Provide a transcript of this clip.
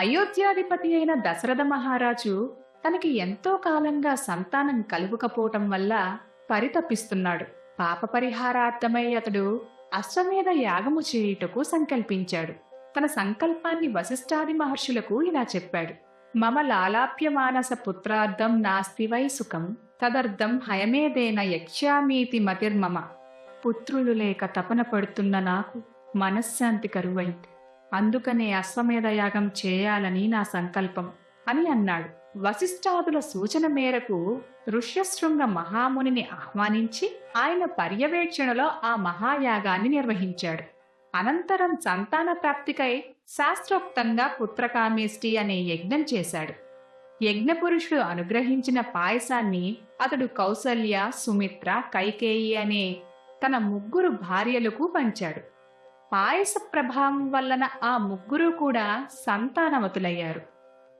అయోధ్యాధిపతి అయిన దశరథ మహారాజు తనకి ఎంతో కాలంగా సంతానం కలుగుకపోవటం వల్ల పరితపిస్తున్నాడు. పాప పరిహారార్థమై అతడు అశ్వమేధ యాగము చేయుటకు సంకల్పించాడు. తన సంకల్పాన్ని వశిష్ఠాది మహర్షులకు ఇలా చెప్పాడు. మమ లాలాప్యమానస పుత్రార్థం నాస్తి వై సుఖం తదర్థం హయమేదేన యక్ష్యామీతి మతిర్మమ. పుత్రులు లేక తపన పడుతున్న నాకు మనశ్శాంతి కరువైంది. అందుకనే అశ్వమేధ యాగం చేయాలని నా సంకల్పం అని అన్నాడు. వశిష్ఠాదుల సూచన మేరకు ఋష్యశృంగ మహామునిని ఆహ్వానించి ఆయన పర్యవేక్షణలో ఆ మహాయాగాన్ని నిర్వహించాడు. అనంతరం సంతాన ప్రాప్తికై శాస్త్రోక్తంగా పుత్రకామేష్టి అనే యజ్ఞం చేశాడు. యజ్ఞపురుషుడు అనుగ్రహించిన పాయసాన్ని అతడు కౌసల్య సుమిత్ర కైకేయి అనే తన ముగ్గురు భార్యలకు పంచాడు. పాయస ప్రభావం వలన ఆ ముగ్గురు కూడా సంతానవతులయ్యారు.